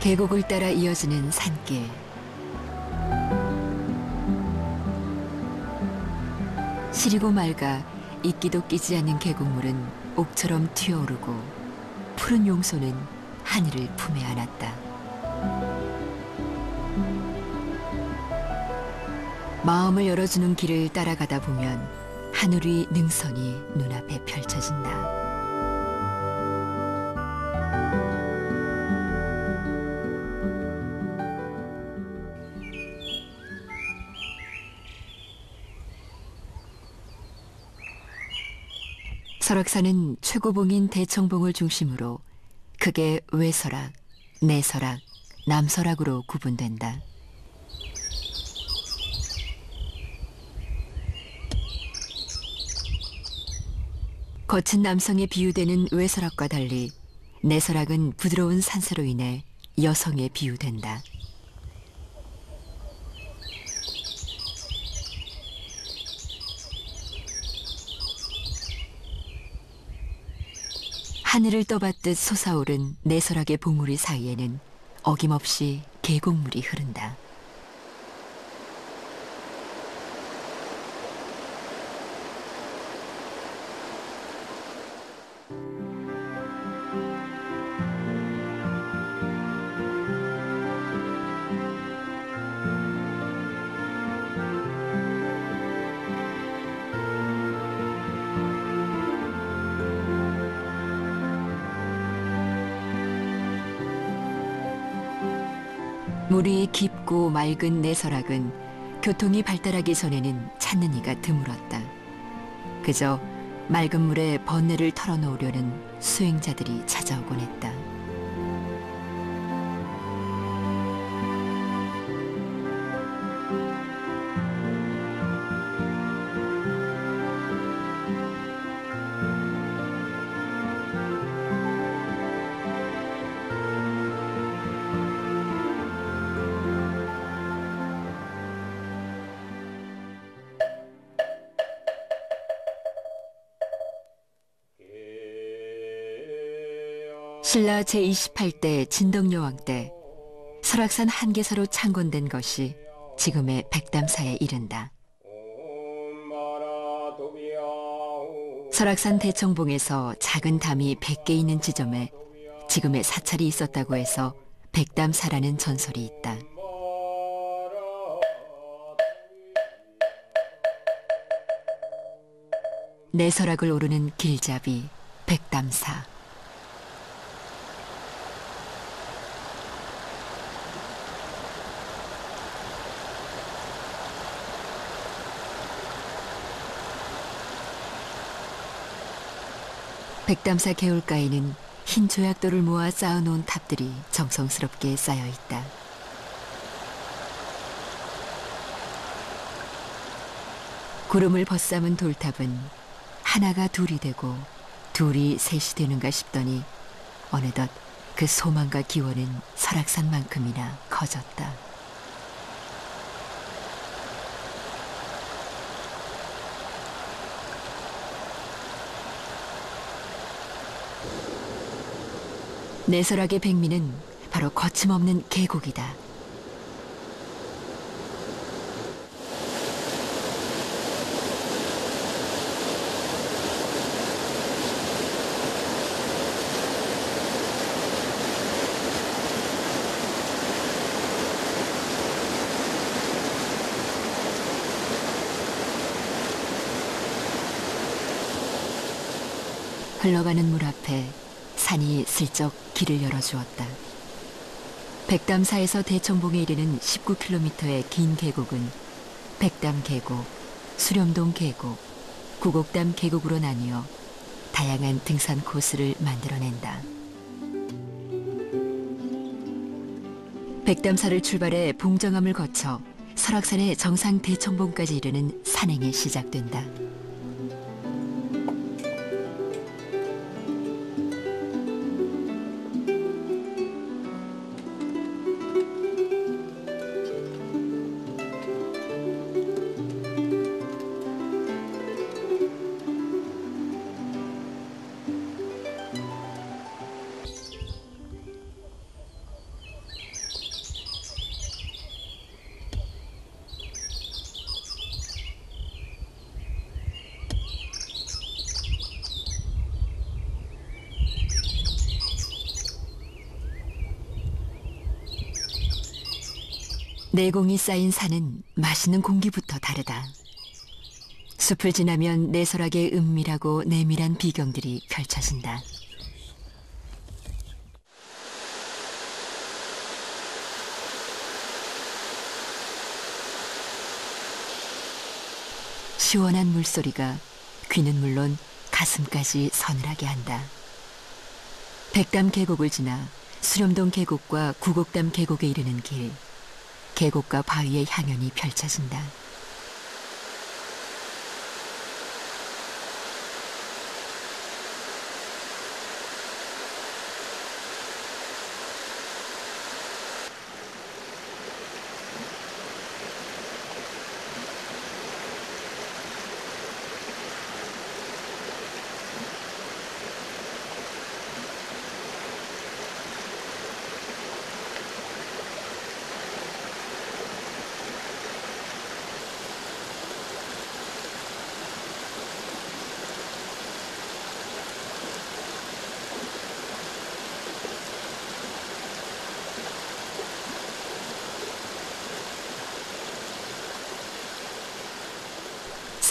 계곡을 따라 이어지는 산길. 시리고 맑아 이끼도 끼지 않는 계곡물은 옥처럼 튀어오르고 푸른 용소는 하늘을 품에 안았다. 마음을 열어주는 길을 따라가다 보면 하늘 위 능선이 눈앞에 펼쳐진다. 설악산은 최고봉인 대청봉을 중심으로 크게 외설악, 내설악, 남설악으로 구분된다. 거친 남성에 비유되는 외설악과 달리 내설악은 부드러운 산세로 인해 여성에 비유된다. 하늘을 떠받듯 솟아오른 내설악의 봉우리 사이에는 어김없이 계곡물이 흐른다. 물이 깊고 맑은 내설악은 교통이 발달하기 전에는 찾는 이가 드물었다. 그저 맑은 물에 번뇌를 털어놓으려는 수행자들이 찾아오곤 했다. 신라 제28대 진덕여왕 때 설악산 한계사로 창건된 것이 지금의 백담사에 이른다. 설악산 대청봉에서 작은 담이 100개 있는 지점에 지금의 사찰이 있었다고 해서 백담사라는 전설이 있다. 내 설악을 오르는 길잡이 백담사. 백담사 개울가에는 흰 조약돌을 모아 쌓아놓은 탑들이 정성스럽게 쌓여 있다. 구름을 벗삼은 돌탑은 하나가 둘이 되고 둘이 셋이 되는가 싶더니 어느덧 그 소망과 기원은 설악산만큼이나 커졌다. 내설악의 백미는 바로 거침없는 계곡이다. 흘러가는 물 앞에 산이 슬쩍 길을 열어주었다. 백담사에서 대청봉에 이르는 19km의 긴 계곡은 백담 계곡, 수렴동 계곡, 구곡담 계곡으로 나뉘어 다양한 등산 코스를 만들어낸다. 백담사를 출발해 봉정암을 거쳐 설악산의 정상 대청봉까지 이르는 산행이 시작된다. 내공이 쌓인 산은 맛있는 공기부터 다르다. 숲을 지나면 내설하게 은밀하고 내밀한 비경들이 펼쳐진다. 시원한 물소리가 귀는 물론 가슴까지 서늘하게 한다. 백담 계곡을 지나 수렴동 계곡과 구곡담 계곡에 이르는 길, 계곡과 바위의 향연이 펼쳐진다.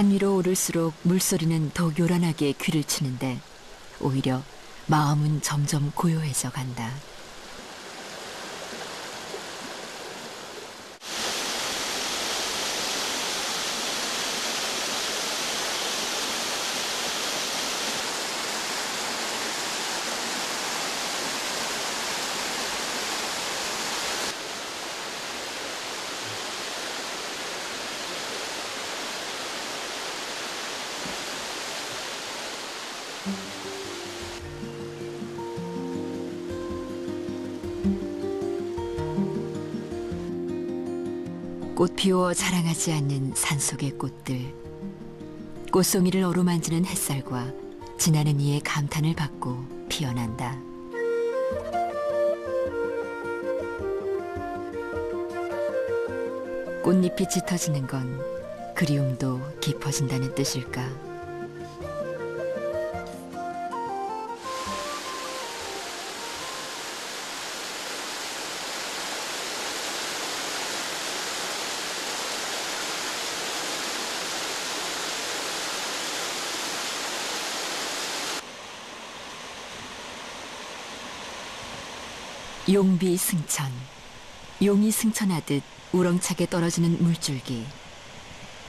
산 위로 오를수록 물소리는 더 요란하게 귀를 치는데 오히려 마음은 점점 고요해져 간다. 꽃 피워 자랑하지 않는 산속의 꽃들. 꽃송이를 어루만지는 햇살과 지나는 이의 감탄을 받고 피어난다. 꽃잎이 짙어지는 건 그리움도 깊어진다는 뜻일까? 용비 승천. 용이 승천하듯 우렁차게 떨어지는 물줄기.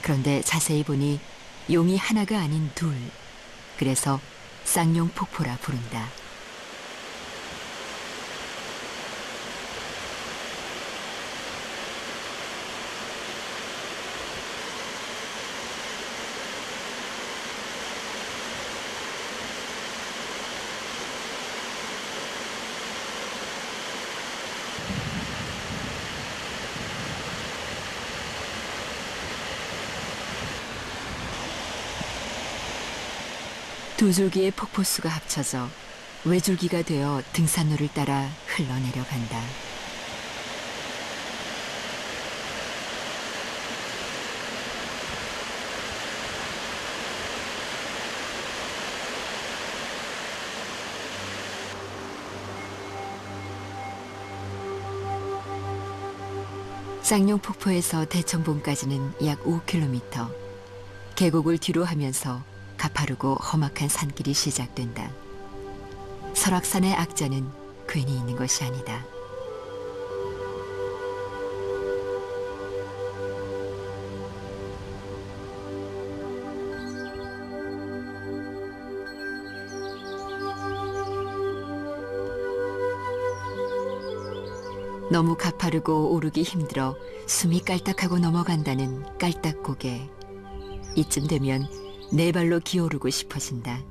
그런데 자세히 보니 용이 하나가 아닌 둘. 그래서 쌍용 폭포라 부른다. 두 줄기의 폭포수가 합쳐져 외줄기가 되어 등산로를 따라 흘러내려간다. 쌍용 폭포에서 대청봉까지는 약 5km. 계곡을 뒤로 하면서 가파르고 험악한 산길이 시작된다. 설악산의 악자는 괜히 있는 것이 아니다. 너무 가파르고 오르기 힘들어 숨이 깔딱하고 넘어간다는 깔딱고개. 이쯤 되면 네 발로 기어오르고 싶어진다.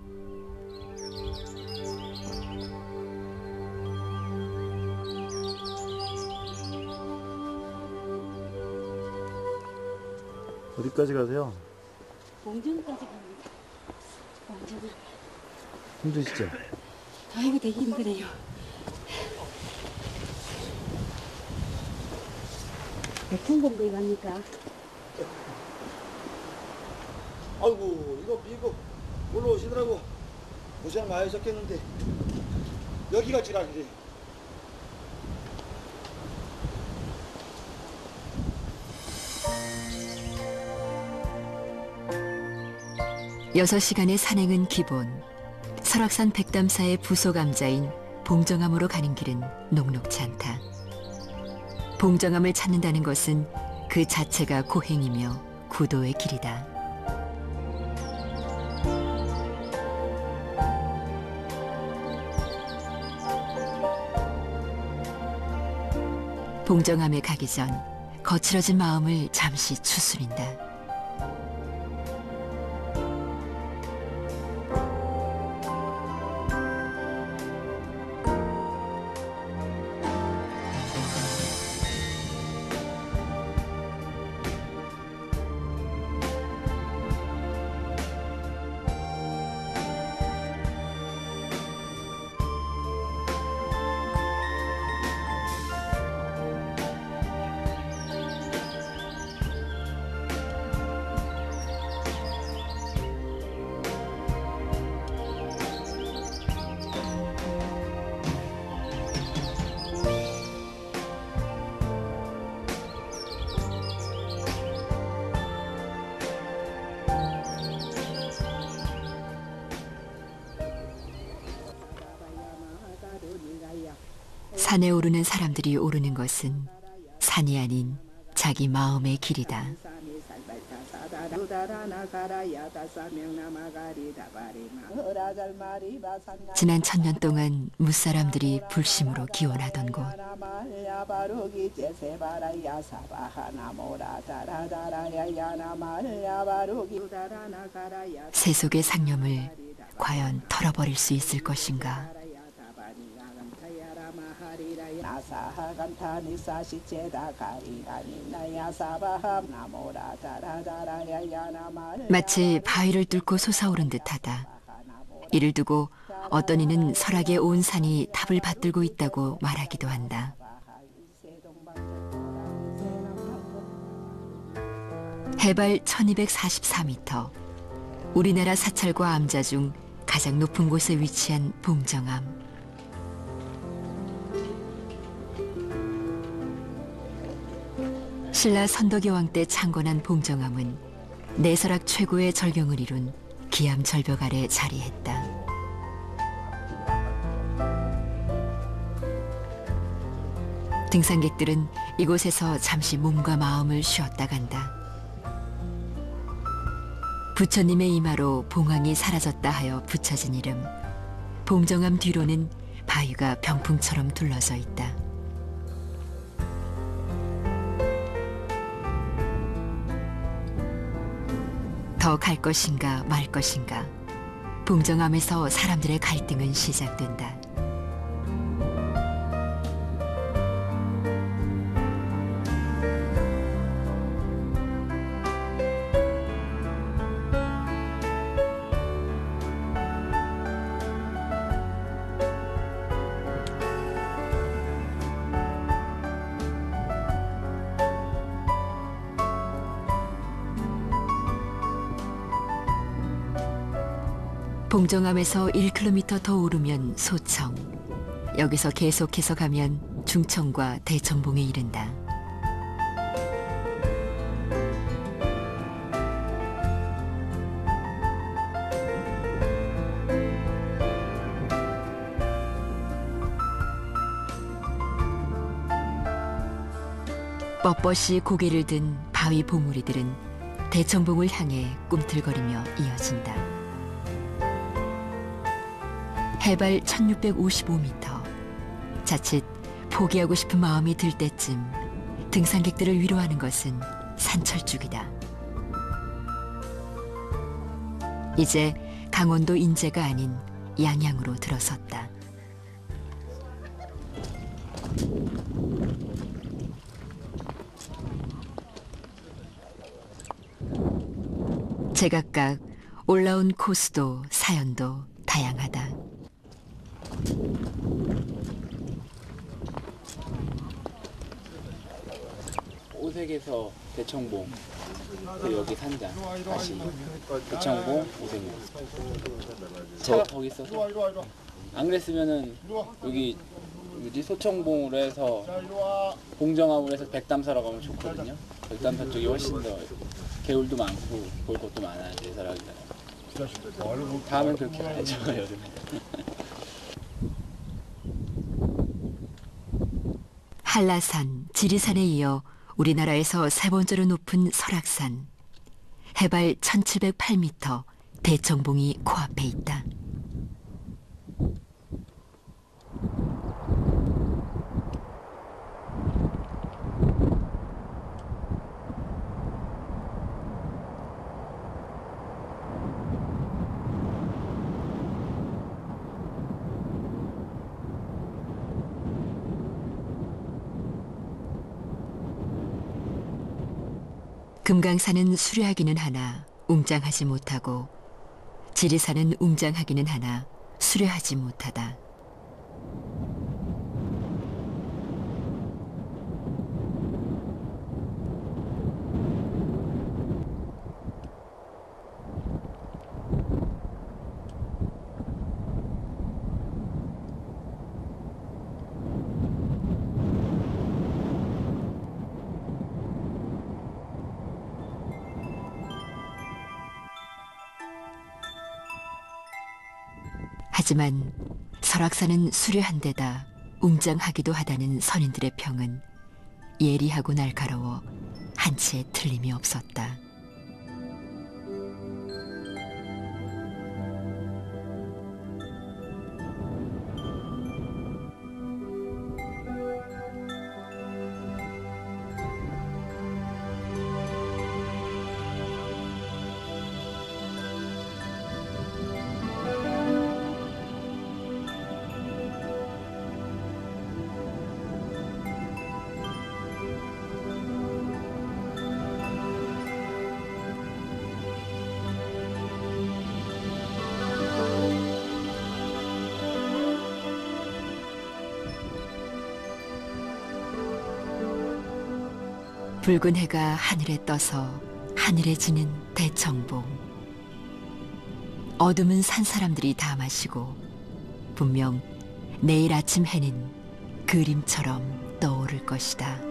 어디까지 가세요? 봉전까지 갑니다. 봉전을 힘드시죠? 아이고 되게 힘드네요. 백천봉대 갑니까? 아이고 이거 미국 올라오시더라고 고생 많이 하셨겠는데. 여기가 지랄이래. 여섯 시간의 산행은 기본. 설악산 백담사의 부속암자인 봉정암으로 가는 길은 녹록치 않다. 봉정암을 찾는다는 것은 그 자체가 고행이며 구도의 길이다. 봉정암에 가기 전 거칠어진 마음을 잠시 추스린다. 산에 오르는 사람들이 오르는 것은 산이 아닌 자기 마음의 길이다. 지난 천년 동안 무사람들이 불심으로 기원하던 곳. 세 속의 상념을 과연 털어버릴 수 있을 것인가? 마치 바위를 뚫고 솟아오른 듯하다. 이를 두고 어떤 이는 설악의 온 산이 답을 받들고 있다고 말하기도 한다. 해발 1244m. 우리나라 사찰과 암자 중 가장 높은 곳에 위치한 봉정암. 신라 선덕여왕 때 창건한 봉정암은 내설악 최고의 절경을 이룬 기암 절벽 아래 자리했다. 등산객들은 이곳에서 잠시 몸과 마음을 쉬었다 간다. 부처님의 이마로 봉황이 사라졌다 하여 붙여진 이름. 봉정암 뒤로는 바위가 병풍처럼 둘러져 있다. 더 갈 것인가 말 것인가. 봉정암에서 사람들의 갈등은 시작된다. 봉정암에서 1km 더 오르면 소청. 여기서 계속해서 가면 중청과 대청봉에 이른다. 뻣뻣이 고개를 든 바위 봉우리들은 대청봉을 향해 꿈틀거리며 이어진다. 해발 1655m. 자칫 포기하고 싶은 마음이 들 때쯤 등산객들을 위로하는 것은 산철쭉이다. 이제 강원도 인제가 아닌 양양으로 들어섰다. 제각각 올라온 코스도 사연도 다양하다. 오색에서 대청봉 그리고 여기 산장 다시 대청봉 오색로 차가 거기 있어서. 안 그랬으면은 여기 뭐지? 소청봉으로 해서 봉정암으로 해서 백담사라고 하면 좋거든요. 백담사 쪽이 훨씬 더 개울도 많고 볼 것도 많아요. 제사라기가 다음엔 그렇게 가야죠 여름에. 한라산, 지리산에 이어 우리나라에서 세 번째로 높은 설악산. 해발 1708m, 대청봉이 코앞에 있다. 금강산은 수려하기는 하나 웅장하지 못하고 지리산은 웅장하기는 하나 수려하지 못하다. 하지만 설악산은 수려한 데다 웅장하기도 하다는 선인들의 평은 예리하고 날카로워 한치의 틀림이 없었다. 붉은 해가 하늘에 떠서 하늘에 지는 대청봉. 어둠은 산 사람들이 다 마시고 분명 내일 아침 해는 그림처럼 떠오를 것이다.